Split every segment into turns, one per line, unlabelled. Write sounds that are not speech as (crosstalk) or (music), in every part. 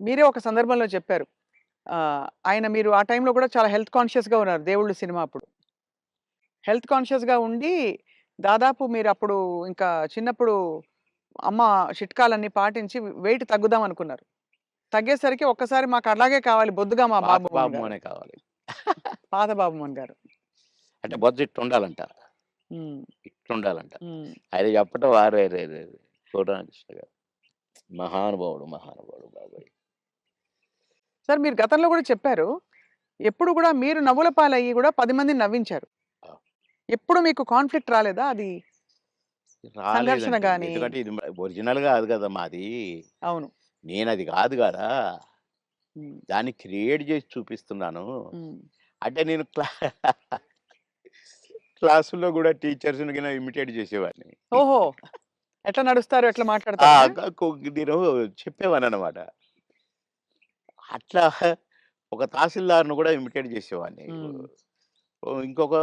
మీరే ఒక సందర్భంలో చెప్పారు. ఆయన మీరు ఆ టైంలో కూడా చాలా హెల్త్ కాన్షియస్‌గా ఉన్నారు 'దేవుళ్ళు' సినిమా అప్పుడు. హెల్త్ కాన్షియస్‌గా ఉండి దాదాపు మీరప్పుడు ఇంకా చిన్నప్పుడు అమ్మ చిట్కాలన్నీ పాటించి వెయిట్ తగ్గుదాం అనుకున్నారు. తగ్గేసరికి ఒక్కసారి మాకు అలాగే కావాలి బొద్దుగా మా బాబు మోహన్
బాబు
గారు.
మోహనే కావాలి.
పాత బాబు మోహన్ గారు.
అంటే బొజ్జ ఇట్టుండాలంట.
హ్మ్.
ఆయన చెప్పటం అరెరెరెరె! కోటరామకృష్ణ గారు. మహానుభావుడు, మహానుభావుడు బాబోయ్!
సార్ మీరు గతంలో కూడా చెప్పారు. ఎప్పుడు కూడా మీరు నవ్వుల పాలయ్యి కూడా 10 మందిని నవ్వించారు. ఎప్పుడు మీకు కాన్‌ఫ్లిక్ట్ రాలేదా? అది సంఘర్షణ
ఎందుకంటే ఇది ఒరిజినల్ కాదు కదా మాది.
అవును.
నేనది కాదు కదా!
హ్మ్.
దాన్ని క్రియేట్ చేసి చూపిస్తున్నాను. అంటే నేను క్లా క్లాసుల్లో కూడా టీచర్స్‌ని గిన ఇమిటేట్ చేసేవాడిని.
ఓహో! ఎట్లా నడుస్తారు? ఎట్లా
కొ నేను చెప్పేవాడిననమాట. అట్లా ఒక తహసీల్దార్‌ని కూడా ఇమిటేట్ చేసేవాడిని. ఇంకొక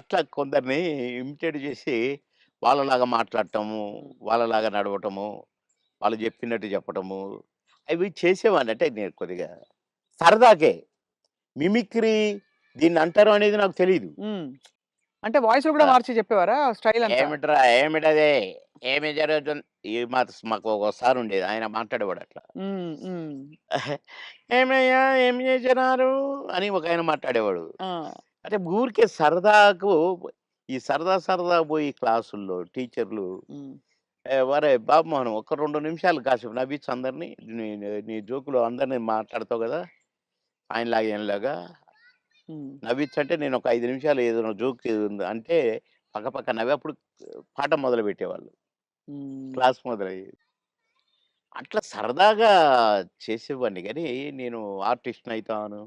అట్లా కొందరిని ఇమిటేట్ చేసి వాళ్ళలాగా మాట్లాడటము. వాళ్ళలాగా నడవటము, వాళ్ళు చెప్పినట్టు చెప్పటము, అవి చేసేవాడిని. అంటే నేను కొద్దిగా సరదాకే. మిమిక్రీ దీన్నంటారు అనేది నాకు.
హ్మ్. అంటే వాయిస్‌లు కూడా! మార్చి చెప్పేవారా స్టైల్?
ఏమిట్రా? ఏమిటది? ఏమి జరుగుతుంది? ఈ మాకు మాకు ఒక సార్ ఉండేది. ఆయన మాట్లాడేవాడు అట్లా. (laughs) ఏమయ్యా? ఏం చేసినారు? అని ఒకాయన మాట్లాడేవాడు.
ఆ!
అంటే ఊరికే సరదాకు ఈ సరదా సరదా పోయి క్లాసుల్లో టీచర్లు
హ్మ్.
"ఏ ఒరేయ్ బాబు మోహన్ ఒక్క 2 నిమిషాలు కాసేపు నవ్వించు అందరిని. నీ జోక్‌లో అందరిని మాట్లాడతావు కదా! ఆయనలాగా ఈయనలాగా
హ్మ్.
నవ్వించంటే నేను ఒక 5 నిమిషాలు ఏదైనా జోక్ ఉంది అంటే పక్క పక్క నవ్వి అప్పుడు పాఠం మొదలుపెట్టేవాళ్ళు.
హ్మ్.
క్లాస్ మొదలయ్యేది. అట్లా సరదాగా చేసేవాడిని గానీ, నేను ఆర్టిస్ట్‌ని అయితాను.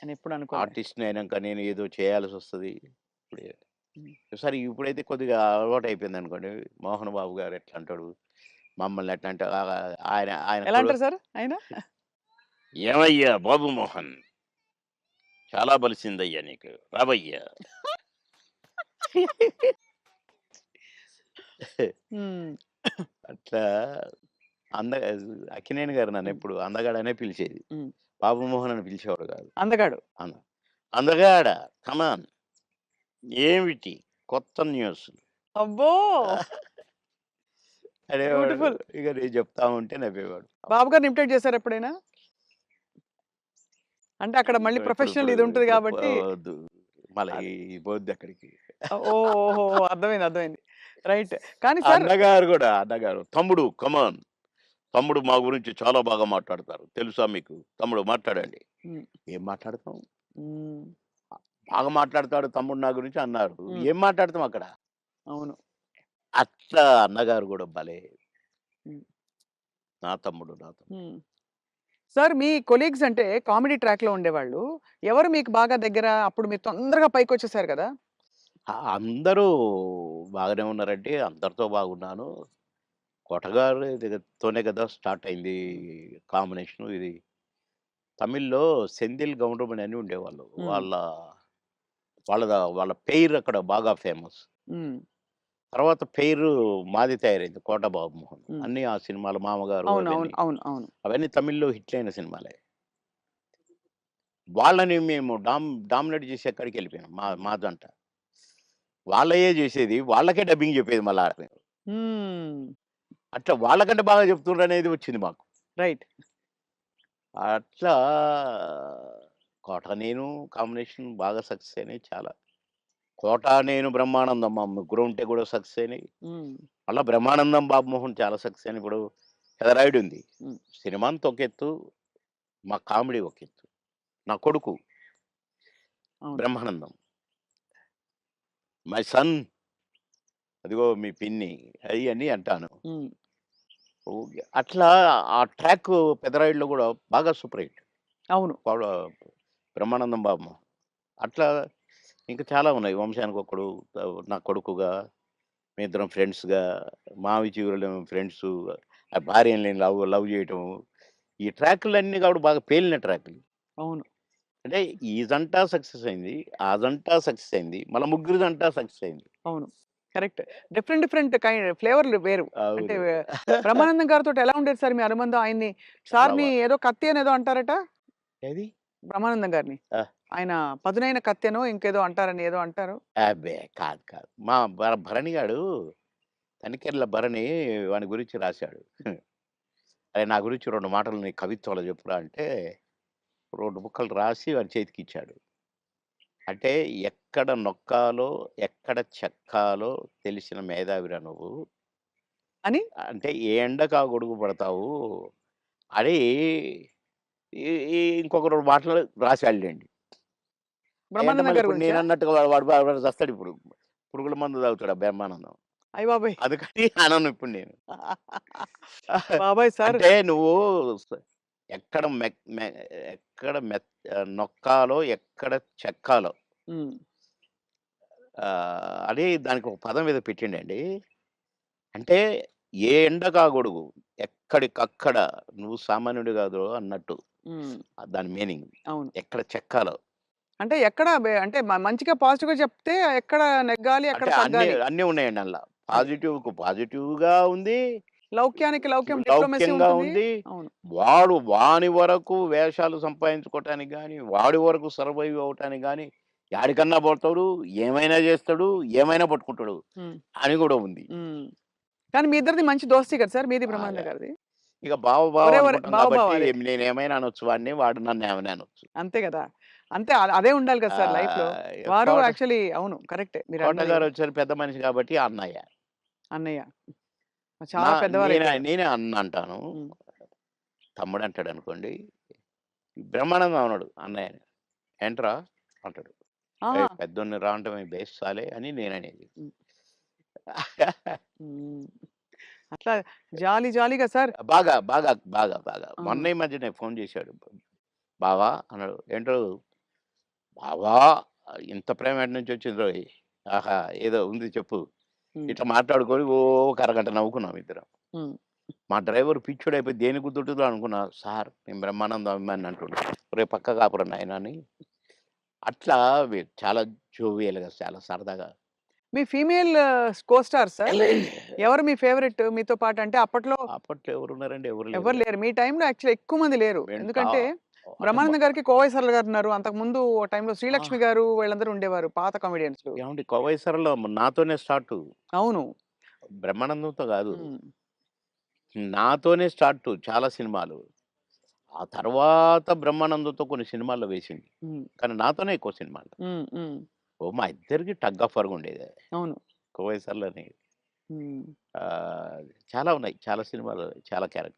అని ఎప్పుడు అనుకోలే.
ఆర్టిస్ట్‌ని అయినాక నేను ఏదో చేయాల్సొస్తది. ఇప్పుడే
హ్మ్.
సరే ఇప్పుడైతే కొద్దిగా అలవాటయిపోయిందనుకోండి. మోహన్ బాబు గారు ఎట్లా అంటాడు, మమ్మల్ని ఎట్లా అంటే ఆహ్, ఆయన ఆయన
ఎలా
కొడు
అంటారు సార్ ఆయన?
"ఏమయ్యా బాబు మోహన్! చాలా బలిసిందయ్యా నీకు. రావయ్యా!"
హ్మ్.
అట్లా అంద అక్కినేని గారు
హ్మ్.
నన్నెప్పుడు అందగాడనే పిలిచేది. బాబు మోహన్ అని పిలిచేవాడు కాదు.
అందగాడు.
అంద అందగాడ కమాన్ ఏమిటి కొత్త న్యూస్?
అబ్బో!
అనేవాడు.
బ్యూటిఫుల్.
ఇక నేను చెప్తా ఉంటే నవ్వేవాడు.
బాబు గారిని ఇమిటేట్ చేసారా ఎప్పుడైనా? అంటే అక్కడ మళ్ళీ ప్రొఫెషనల్ ఇది ఉంటది కాబట్టి.
మళ్ళా పోద్ది అక్కడికి.
ఓహ్! అర్థమైంది. అర్థమైంది. రైట్. కానీ
అన్నగారు కూడా అన్నగారు తమ్ముడు కమాన్ తమ్ముడు మా గురించి చాలా బాగా మాట్లాడతారు. తెలుసా మీకు? తమ్ముడు మాట్లాడండి. ఏం మాట్లాడతాం? బాగా మాట్లాడతాడు తమ్ముడు నా గురించి అన్నారు. ఏం మాట్లాడతాం అక్కడ?
అవును.
అట్లా అన్నగారు కూడా భలే. నా తమ్ముడు, నా తమ్ముడు.
సార్ మీ కొలీగ్స్ అంటే కామెడీ ట్రాక్‌లో ఉండేవాళ్ళు. ఎవరు మీకు బాగా దగ్గర? అప్పుడు మీరు తొందరగా పైకొచ్చేసారు కదా!
ఆ! అందరూ బాగానే ఉన్నారండి. అందరితో బాగున్నాను. కోటగారి దగ్గరతోనే కదా స్టార్ట్ అయింది. కాంబినేషను ఇది. తమిళ్‌లో సెంధిల్ గౌండమణి అని ఉండేవాళ్ళు. వాళ్ళ వాళ్ళద వాళ్ళ పెయిర్ అక్కడ బాగా ఫేమస్. తర్వాత పెయిరు మాది తయారైంది 'కోట బాబుమోహన్.'
హ్మ్.
అన్నీ ఆ సినిమాలు 'మామగారు'
అవును. అవును.
అవన్నీ.
అవును. అవును.
అవన్నీ తమిళ్‌లో హిట్లయిన సినిమాలే. వాళ్ళని మేము డామ్ డామినేట్ చేసి ఎక్కడికెళ్ళిపోయాం. మా మా జంట. వాళ్ళయ్యే చేసేది. వాళ్ళకే డబ్బింగ్ చెప్పేది మళ్ళా మేము. అట్లా వాళ్ళకంటే బాగా చెప్తుండ్రనేది వచ్చింది మాకు.
రైట్.
అట్లా 'కోట నేను' కాంబినేషన్ బాగా సక్సెస్ అయినాయి చాలా. 'కోట నేను' 'బ్రహ్మానందం' మా ముగ్గురం ఉంటే కూడా సక్సెస్ అయినాయి. మళ్ళా 'బ్రహ్మానందం' 'బాబుమోహన్' చాలా సక్సెస్ అయినాయి. ఇప్పుడు 'పెదరాయుడు' ఉంది.
హ్మ్.
సినిమా అంతా ఒక ఎత్తు. మా కామెడీ ఒక ఎత్తు. నా కొడుకు. 'బ్రహ్మానందం.' మై సన్ అదిగో మీ పిన్ని అయన్నీ అంటాను.
హ్మ్.
ఓకే. అట్లా ఆ ట్రాక్ 'పెదరాయుడులో' కూడా బాగా సూపర్ హిట్.
అవును.
'బ్రహ్మానందం' బాబు. అట్లా ఇంకా చాలా ఉన్నాయి. 'వంశానికొక్కడు' ఆహ్, నా కొడుకుగా, మేమిద్దరం ఫ్రెండ్స్‌గా, 'మావి చిగురులేమో' ఫ్రెండ్సు, ఆ భార్యని నేను లవ్ లవ్ చేయటము. ఈ ట్రాకులన్నీ కూడా బాగా పేలిన ట్రాకులు.
అవును.
అంటే ఈ జంట సక్సెస్ అయింది. ఆ జంట సక్సెస్ అయింది. మళ్ళా ముగ్గురి జంట సక్సెస్ అయింది.
అవును. కరెక్ట్. డిఫరెంట్ డిఫరెంట్ కైండ్ ఫ్లేవర్‌లు వేరు. అంటే. బ్రహ్మానందం గారితోటి ఎలా ఉండేది సార్ మీ అనుబంధం? ఆయన్ని సార్‌ని ఏదో కత్తి అనేదో అంటారట?
ఏది?
బ్రహ్మానందం గారిని. ఆయన పదునైన కత్తెనో ఇంకేదో అంటారని ఏదో అంటారు.
అబ్బే! కాదు కాదు. మా భ భరణి గాడు తనికెళ్ళ భరణి వాని గురించి రాశాడు. అరే! నా గురించి 2 మాటలు నీ కవిత్వంలో చెప్పురా అంటే 2 ముక్కలు రాసి వాని చేతికిచ్చాడు. అంటే ఎక్కడ నొక్కాలో, ఎక్కడ చెక్కాలో తెలిసిన మేధావిరా నువ్వు.
అని?
అంటే ఏ ఎండకు గొడుగు పడతావు అని ఈ ఈ ఇంకొక 2 మాటలు రాసాడులెండి. అయ్యంటే ఇప్పుడు
గురించా?
నేనన్నట్టుగా వాడు వాడు చస్తాడిప్పుడు. పురుగుల మందు తాగుతాడు బ్రహ్మానందం.
అయ్య బాబోయ్!
అందుకని (laughs) అనను ఇప్పుడు నేను.
బాబోయ్! సార్
అంటే నువ్వు ఎక్కడ ఎక్కడ నొక్కాలో, ఎక్కడ చెక్కాలో అని దానికి ఒక పదం ఏదో పెట్టిండండి. అంటే ఏ ఎండకా గొడుగు ఎక్కడికక్కడ నువ్వు సామాన్యుడు కాదు అన్నట్టు. దాని మీనింగ్.
అవును.
ఎక్కడ చెక్కాలో.
అంటే ఎక్కడ బె అంటే మ మంచిగా పాజిటివ్‌గా చెప్తే ఎక్కడ నెగ్గాలి, ఎక్కడ
అంటే అన్నీ
తగ్గాలి.
అన్నీ ఉన్నాయండి అందులో.
అది.
పాజిటివ్‌కు పాజిటివ్‌గా ఉంది.
లౌక్యానికి లౌక్యం డిప్లొమసీ
లౌక్యంగా
ఉంటుంది.
ఉంది.
అవును.
వాడు వాని వరకు వేషాలు సంపాదించుకోవటానికి గాని, వాడి వరకు సర్వైవ్ అవ్వటానికి గాని, యాడికన్నా పోతాడు, ఏమైనా చేస్తాడు, ఏమైనా పట్టుకుంటాడు. అని కూడా ఉంది.
కానీ మీ ఇద్దరిది మంచి దోస్తీ కదా సార్! మీది బ్రహ్మానందం
బాగా.
గారిది.
ఇక బావ బావ
ఒరే ఒరే
అనుకుంటాం
బావ బావ
కాబట్టి
అదే.
నేనేమైనా అనొచ్చు వాడిని, వాడు నన్నేమైనా అనొచ్చు.
అంతే కదా! అంతే అదే ఉండాలి కదా సార్ లైఫ్‌లో.
ఆహ్,
వారు యాక్చువల్లీ అవును. కరెక్టే.
కోట
మీరన్నది.
గారు వచ్చారు పెద్ద మనిషి కాబట్టి అన్నయ్య.
అన్నయ్య. చాలా
నేనే
పెద్దవారైపోయారు.
నేనే అన్న అంటాను. తమ్ముడు అంటాడనుకోండి. బ్రహ్మానందం అనడు అన్నయ్యని. ఏంట్రా అంటాడు.
ఆహా!
ఏయ్! పెద్దోడిని రా అంటమే బేస్ సాలే అని నేననేది. (laughs)
అట్లా జాలీ జాలీగా సార్
బాగా, బాగా, బాగా, బాగా. మొన్న ఈ మధ్యనే ఫోన్ చేశాడు. బావా అన్నాడు. ఏంటో బావా ఇంత ప్రేమ ఎటు నుంచి వచ్చిందోయ్! ఆహా! ఏదో ఉంది చెప్పు. ఇట్లా మాట్లాడుకొని ఓ ఒక అరగంట నవ్వుకున్నాం ఇద్దరం. మా డ్రైవర్ పిచ్చోడైపోయి దేనికి గుద్దుతుందో అనుకున్నా. సార్ నేను బ్రహ్మానందం అభిమానిని అంటుండు. ఒరేయ్ పక్క కాపురా నాయనా అని. అట్లా చాలా జోవియల్‌గా చాలా సరదాగా
మీ ఫీమేల్ కో స్టార్ సార్? ఎవరు మీ ఫేవరెట్ మీతో పాటు? అంటే అప్పట్లో
అప్పట్లో ఎవరున్నారండి? ఎవరు
ఎవరు
లేరు.
మీ టైమ్‌లో యాక్చువల్లీ ఎక్కువ మంది లేరు. ఎందుకంటే బ్రహ్మానందం గారికి కోవై సరళ గారు ఉన్నారు. అంతకుముందు ఓ టైమ్‌లో
ఆ!
శ్రీలక్ష్మి గారు వీళ్ళందరూ ఉండేవారు. పాత కామెడియన్స్‌లు.
ఏవండీ కోవై సరళ నాతోనే స్టార్టు.
అవును.
బ్రహ్మానందంతో కాదు. నాతోనే స్టార్టు చాలా సినిమాలు. ఆ తర్వాత బ్రహ్మానందంతో కొన్ని సినిమాల్లో వేసింది. కానీ నాతోనే ఎక్కువ సినిమాలు. ఓ మా ఇద్దరికి టగ్ ఆఫ్ వార్‌గా ఉండేది.
అవును.
కోవై. ఆహ్, చాలా ఉన్నాయి. చాలా సినిమాలు చాలా క్యారెక్టర్లు.